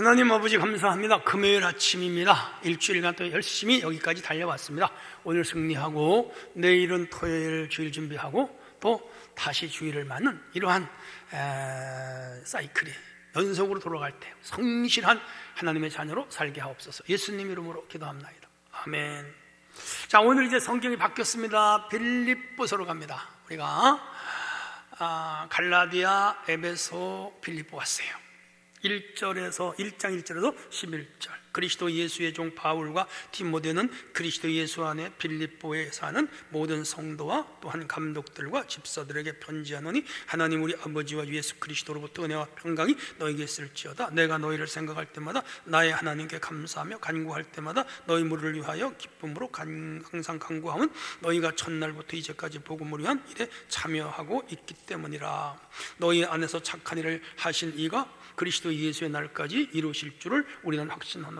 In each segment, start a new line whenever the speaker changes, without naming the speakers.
하나님 아버지 감사합니다. 금요일 아침입니다. 일주일간 또 열심히 여기까지 달려왔습니다. 오늘 승리하고 내일은 토요일 주일 준비하고 또 다시 주일을 맞는 이러한 에, 사이클이 연속으로 돌아갈 때 성실한 하나님의 자녀로 살게 하옵소서. 예수님 이름으로 기도합나이다. 아멘. 자 오늘 이제 성경이 바뀌었습니다. 빌립보서로 갑니다. 우리가 아, 갈라디아, 에베소, 빌립보 왔어요. 1절에서 1장 1절에서 11절 그리스도 예수의 종 바울과 디모데는 그리스도 예수 안에 빌립보에 사는 모든 성도와 또한 감독들과 집사들에게 편지하노니 하나님 우리 아버지와 예수 그리스도로부터 은혜와 평강이 너에게 있을지어다. 내가 너희를 생각할 때마다 나의 하나님께 감사하며 간구할 때마다 너희 무리를 위하여 기쁨으로 간- 항상 간구함은 너희가 첫날부터 이제까지 복음을 위한 일에 참여하고 있기 때문이라. 너희 안에서 착한 일을 하신 이가 그리스도 예수의 날까지 이루실 줄을 우리는 확신하노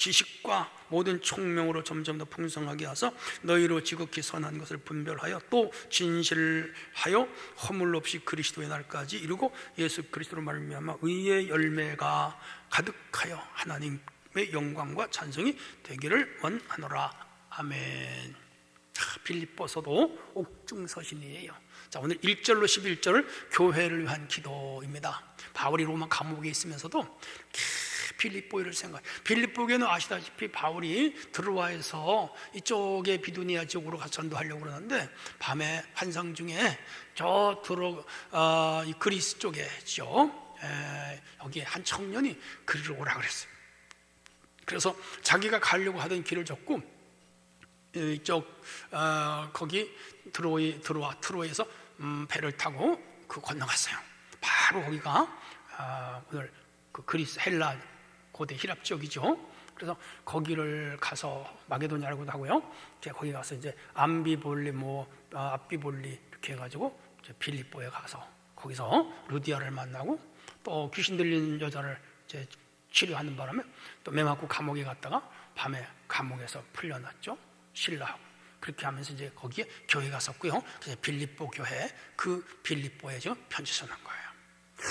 지식과 모든 총명으로 점점 더 풍성하게 하사 너희로 지극히 선한 것을 분별하여 또 진실하여 허물 없이 그리스도의 날까지 이루고 예수 그리스도로 말미암아 의의 열매가 가득하여 하나님의 영광과 찬송이 되기를 원하노라. 아멘. 아, 빌립보서도 옥중서신이에요. 자 오늘 1절로 11절을 교회를 위한 기도입니다. 바울이 로마 감옥에 있으면서도 빌립보를 생각. 빌립보에는 아시다시피 바울이 들어와서 이쪽에 비두니아 지역으로 가서 전도하려고 그러는데 밤에 환상 중에 저 들어 어, 이 그리스 쪽에죠. 에, 여기에 한 청년이 그리로 오라 그랬어요. 그래서 자기가 가려고 하던 길을 줬고 이쪽 어, 거기 드로이 들어와 트로에서 음, 배를 타고 그 건너갔어요. 바로 거기가 어, 오늘 그 그리스 헬라 고대 히랍 지역이죠. 그래서 거기를 가서 마게도냐라고도 하고요. 이제 거기 가서 이제 암비볼리 뭐 아, 앞비볼리 이렇게 해가지고 이제 빌립보에 가서 거기서 루디아를 만나고 또 귀신 들린 여자를 이제 치료하는 바람에 또 매맞고 감옥에 갔다가 밤에 감옥에서 풀려났죠. 신라하고 그렇게 하면서 이제 거기에 교회가 섰고요. 그래서 빌립보 교회 그 빌립보에 저 편지 써는 거예요.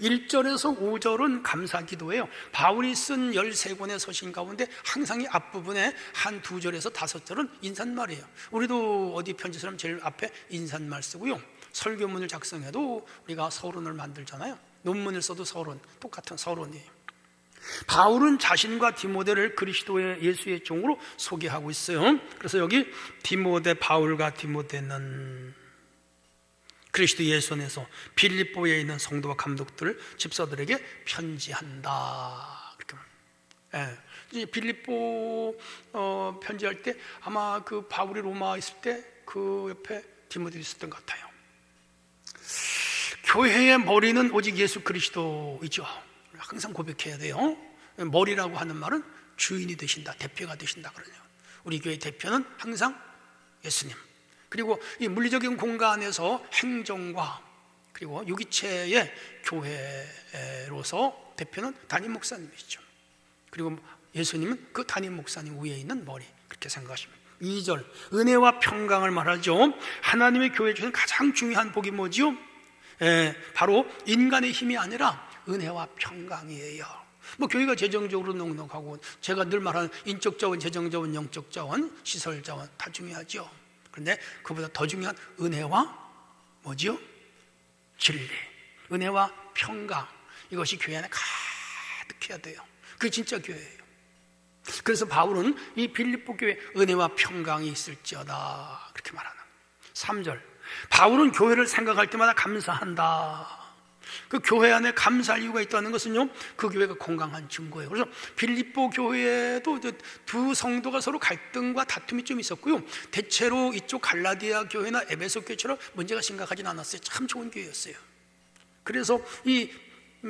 1절에서 5절은 감사 기도예요. 바울이 쓴 13권의 서신 가운데 항상 이 앞부분에 한 두 절에서 다섯 절은 인사말이에요. 우리도 어디 편지 쓰면 제일 앞에 인사말 쓰고요. 설교문을 작성해도 우리가 서론을 만들잖아요. 논문을 써도 서론, 똑같은 서론이에요. 바울은 자신과 디모데를 그리스도의 예수의 종으로 소개하고 있어요. 그래서 여기 디모데 바울과 디모데는 그리스도 예수 안에서 빌립보에 있는 성도와 감독들 집사들에게 편지한다. 그렇게 예. 이제 빌립보 어, 편지할 때 아마 그 바울이 로마 있을 때 그 옆에 디모데 있었던 것 같아요. 교회의 머리는 오직 예수 그리스도이죠. 항상 고백해야 돼요. 머리라고 하는 말은 주인이 되신다, 대표가 되신다 그러죠. 우리 교회 대표는 항상 예수님. 그리고 이 물리적인 공간에서 행정과 그리고 유기체의 교회로서 대표는 담임 목사님이죠. 그리고 예수님은 그 담임 목사님 위에 있는 머리 그렇게 생각하시면 2절 은혜와 평강을 말하죠. 하나님의 교회 중에 가장 중요한 복이 뭐지요? 예, 바로 인간의 힘이 아니라 은혜와 평강이에요. 뭐 교회가 재정적으로 넉넉하고 제가 늘 말하는 인적 자원, 재정 자원, 영적 자원, 시설 자원 다 중요하죠. 그런데 그보다 더 중요한 은혜와 뭐지요? 진리, 은혜와 평강 이것이 교회 안에 가득해야 돼요. 그게 진짜 교회예요. 그래서 바울은 이 빌립보 교회 은혜와 평강이 있을지어다 그렇게 말하는 3절 바울은 교회를 생각할 때마다 감사한다. 그 교회 안에 감사할 이유가 있다는 것은요, 그 교회가 건강한 증거예요. 그래서 빌립보 교회에도 두 성도가 서로 갈등과 다툼이 좀 있었고요. 대체로 이쪽 갈라디아 교회나 에베소 교회처럼 문제가 심각하진 않았어요. 참 좋은 교회였어요. 그래서 이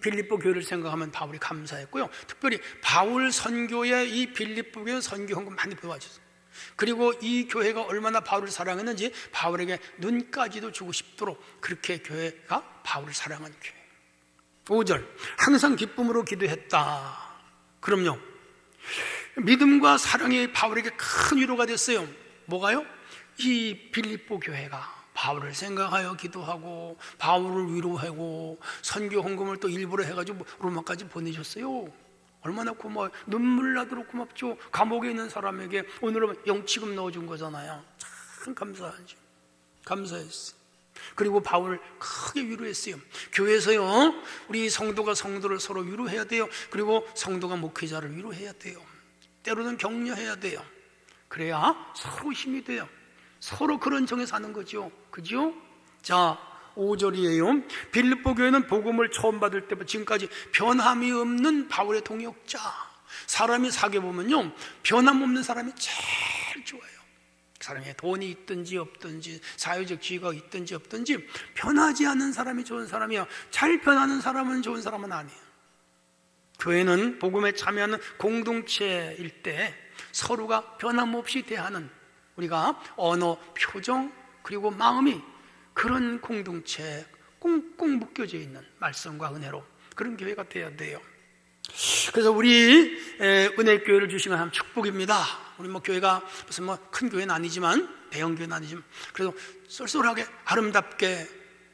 빌립보 교회를 생각하면 바울이 감사했고요. 특별히 바울 선교에 이 빌립보 교회 선교 헌금 많이 보여주셨어요. 그리고 이 교회가 얼마나 바울을 사랑했는지 바울에게 눈까지도 주고 싶도록 그렇게 교회가 바울을 사랑한 교회. 5절 항상 기쁨으로 기도했다. 그럼요. 믿음과 사랑이 바울에게 큰 위로가 됐어요. 뭐가요? 이 빌립보 교회가 바울을 생각하여 기도하고 바울을 위로하고 선교 헌금을 또 일부러 해가지고 로마까지 보내셨어요. 얼마나 고마워요. 눈물 나도록 고맙죠. 감옥에 있는 사람에게 오늘은 영치금 넣어준 거잖아요. 참 감사하죠. 감사했어요. 그리고 바울 크게 위로했어요. 교회에서요, 우리 성도가 성도를 서로 위로해야 돼요. 그리고 성도가 목회자를 위로해야 돼요. 때로는 격려해야 돼요. 그래야 서로 힘이 돼요. 서로 그런 정에 사는 거죠. 그죠? 자, 5절이에요. 빌립보 교회는 복음을 처음 받을 때부터 지금까지 변함이 없는 바울의 동역자. 사람이 사귀어 보면요. 변함없는 사람이 제일 좋아요. 사람이 돈이 있든지 없든지 사회적 지위가 있든지 없든지 변하지 않는 사람이 좋은 사람이야. 잘 변하는 사람은 좋은 사람은 아니에요. 교회는 복음에 참여하는 공동체일 때 서로가 변함없이 대하는 우리가 언어, 표정 그리고 마음이 그런 공동체 꽁꽁 묶여져 있는 말씀과 은혜로 그런 교회가 되어야 돼요. 그래서 우리 은혜 교회를 주시는 참 축복입니다. 우리 뭐 교회가 무슨 뭐 큰 교회는 아니지만 대형 교회는 아니지만 그래도 쏠쏠하게 아름답게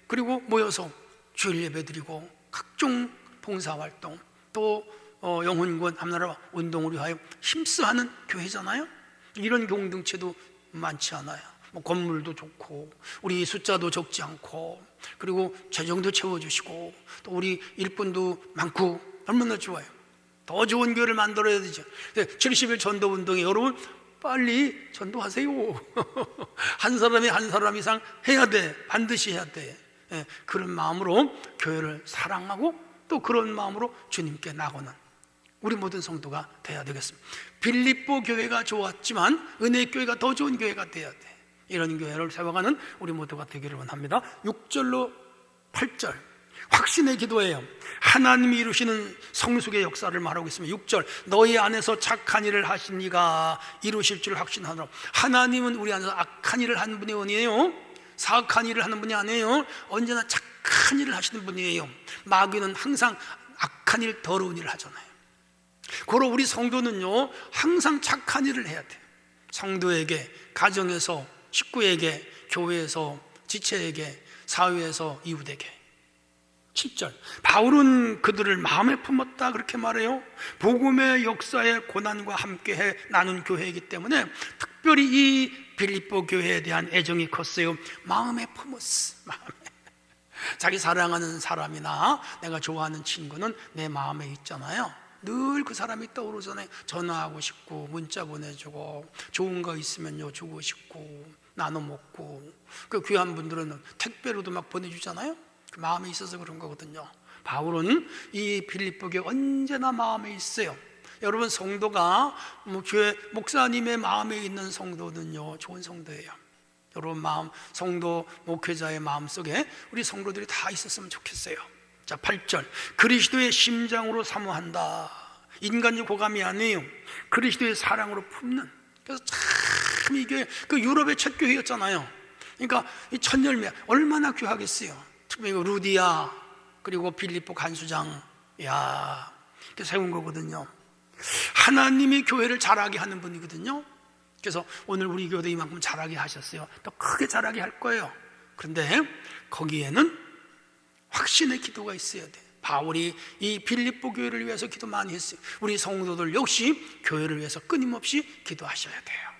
그리고 모여서 주일 예배 드리고 각종 봉사 활동 또 어, 영혼권 함나라 운동을 위하여 힘써하는 교회잖아요. 이런 공동체도 많지 않아요. 뭐 건물도 좋고 우리 숫자도 적지 않고 그리고 재정도 채워주시고 또 우리 일꾼도 많고 얼마나 좋아요. 더 좋은 교회를 만들어야 되죠. 70일 전도 운동에 여러분 빨리 전도하세요. 한 사람이 한 사람 이상 해야 돼. 반드시 해야 돼. 예, 그런 마음으로 교회를 사랑하고 또 그런 마음으로 주님께 나고는 우리 모든 성도가 돼야 되겠습니다. 빌립보 교회가 좋았지만 은혜 교회가 더 좋은 교회가 돼야 돼. 이런 교회를 세워가는 우리 모두가 되기를 원합니다. 6절로 8절 확신의 기도예요. 하나님이 이루시는 성숙의 역사를 말하고 있습니다. 6절 너희 안에서 착한 일을 하신 이가 이루실 줄 확신하노라. 하나님은 우리 안에서 악한 일을 하는 분이 아니에요. 사악한 일을 하는 분이 아니에요. 언제나 착한 일을 하시는 분이에요. 마귀는 항상 악한 일, 더러운 일을 하잖아요. 고로 우리 성도는요, 항상 착한 일을 해야 돼요. 성도에게, 가정에서, 식구에게, 교회에서, 지체에게, 사회에서, 이웃에게. 7절. 바울은 그들을 마음에 품었다. 그렇게 말해요. 복음의 역사의 고난과 함께해 나눈 교회이기 때문에 특별히 이 빌립보 교회에 대한 애정이 컸어요. 마음에 품었어. 마음에. 자기 사랑하는 사람이나 내가 좋아하는 친구는 내 마음에 있잖아요. 늘 그 사람이 떠오르잖아요. 전화하고 싶고 문자 보내주고 좋은 거 있으면요 주고 싶고 나눠 먹고 그 귀한 분들은 택배로도 막 보내주잖아요. 그 마음에 있어서 그런 거거든요. 바울은 이 빌립보에 언제나 마음에 있어요. 여러분 성도가 뭐 교회 목사님의 마음에 있는 성도는요 좋은 성도예요. 여러분 마음 성도 목회자의 마음 속에 우리 성도들이 다 있었으면 좋겠어요. 자, 8절. 그리스도의 심장으로 사모한다. 인간의 고감이 아니에요. 그리스도의 사랑으로 품는. 그래서 참 이게 그 유럽의 첫 교회였잖아요. 그러니까 이 천열매 얼마나 귀하겠어요. 특별히 루디아 그리고 빌립보 간수장 야 이렇게 세운 거거든요. 하나님이 교회를 잘하게 하는 분이거든요. 그래서 오늘 우리 교회도 이만큼 잘하게 하셨어요. 더 크게 잘하게 할 거예요. 그런데 거기에는 확신의 기도가 있어야 돼. 바울이 이 빌립보 교회를 위해서 기도 많이 했어요. 우리 성도들 역시 교회를 위해서 끊임없이 기도하셔야 돼요.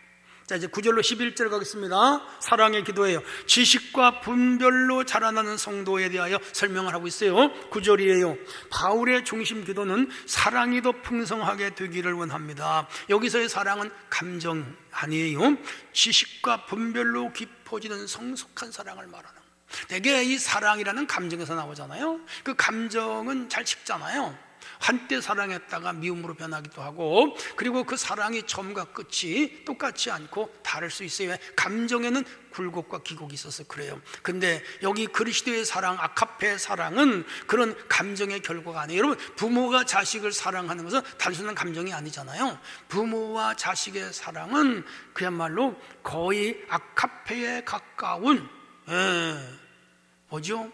자, 이제 9절로 11절 가겠습니다. 사랑의 기도예요. 지식과 분별로 자라나는 성도에 대하여 설명을 하고 있어요. 9절이에요. 바울의 중심 기도는 사랑이 더 풍성하게 되기를 원합니다. 여기서의 사랑은 감정 아니에요. 지식과 분별로 깊어지는 성숙한 사랑을 말하는. 대개 이 사랑이라는 감정에서 나오잖아요. 그 감정은 잘 식잖아요. 한때 사랑했다가 미움으로 변하기도 하고 그리고 그 사랑이 처음과 끝이 똑같지 않고 다를 수 있어요. 왜? 감정에는 굴곡과 기곡이 있어서 그래요. 근데 여기 그리스도의 사랑, 아카페의 사랑은 그런 감정의 결과가 아니에요. 여러분, 부모가 자식을 사랑하는 것은 단순한 감정이 아니잖아요. 부모와 자식의 사랑은 그야말로 거의 아카페에 가까운 예, 뭐죠?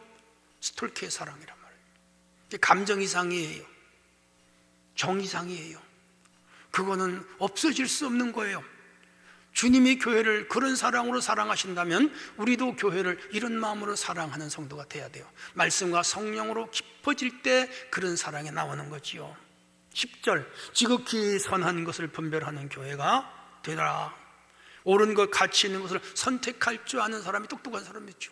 스톨키의 사랑이란 말이에요. 감정 이상이에요. 정 이상이에요. 그거는 없어질 수 없는 거예요. 주님이 교회를 그런 사랑으로 사랑하신다면 우리도 교회를 이런 마음으로 사랑하는 성도가 돼야 돼요. 말씀과 성령으로 깊어질 때 그런 사랑이 나오는 거지요. 10절 지극히 선한 것을 분별하는 교회가 되라. 옳은 것 가치 있는 것을 선택할 줄 아는 사람이 똑똑한 사람이죠.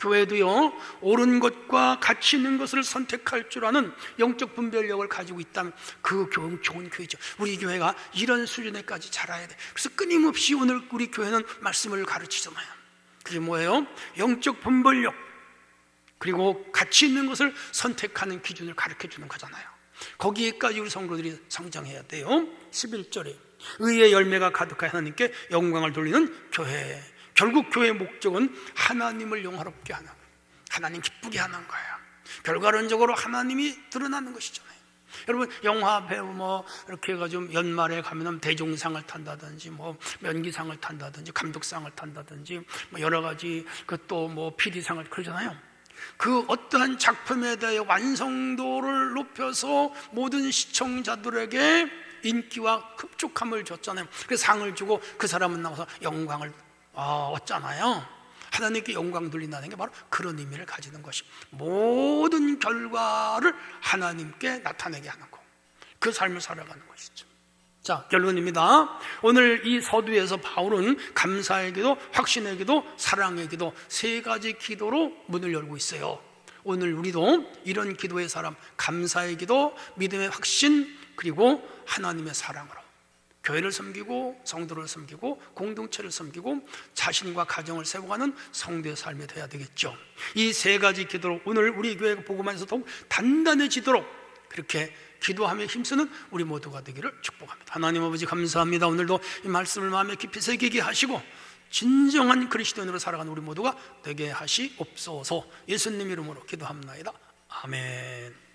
교회도요 옳은 것과 가치 있는 것을 선택할 줄 아는 영적 분별력을 가지고 있다면 그 교회 좋은 교회죠. 우리 교회가 이런 수준에까지 자라야 돼. 그래서 끊임없이 오늘 우리 교회는 말씀을 가르치잖아요. 그게 뭐예요? 영적 분별력 그리고 가치 있는 것을 선택하는 기준을 가르쳐 주는 거잖아요. 거기에까지 우리 성도들이 성장해야 돼요. 11절에 의의 열매가 가득한 하나님께 영광을 돌리는 교회. 결국 교회의 목적은 하나님을 영화롭게 하는 하나님 기쁘게 하는 거예요. 결과론적으로 하나님이 드러나는 것이잖아요. 여러분 영화 배우 뭐 이렇게 해가지고 연말에 가면 대종상을 탄다든지 뭐 면기상을 탄다든지 감독상을 탄다든지 뭐 여러 가지 그 또 뭐 PD상을 그러잖아요. 그 어떠한 작품에 대해 완성도를 높여서 모든 시청자들에게 인기와 흡족함을 줬잖아요. 그 상을 주고 그 사람은 나와서 영광을 어, 얻잖아요. 하나님께 영광 돌린다는 게 바로 그런 의미를 가지는 것이 모든 결과를 하나님께 나타내게 하는 거. 그 삶을 살아가는 것이죠. 자, 결론입니다. 오늘 이 서두에서 바울은 감사의 기도, 확신의 기도, 사랑의 기도 세 가지 기도로 문을 열고 있어요. 오늘 우리도 이런 기도의 사람, 감사의 기도, 믿음의 확신, 그리고 하나님의 사랑으로 교회를 섬기고 성도를 섬기고 공동체를 섬기고 자신과 가정을 세워가는 성도의 삶이 되어야 되겠죠. 이 세 가지 기도로 오늘 우리 교회가 보고만해서 더욱 단단해지도록 그렇게 기도하며 힘쓰는 우리 모두가 되기를 축복합니다. 하나님 아버지 감사합니다. 오늘도 이 말씀을 마음에 깊이 새기게 하시고 진정한 그리스도인으로 살아가는 우리 모두가 되게 하시옵소서. 예수님 이름으로 기도합나이다. 아멘.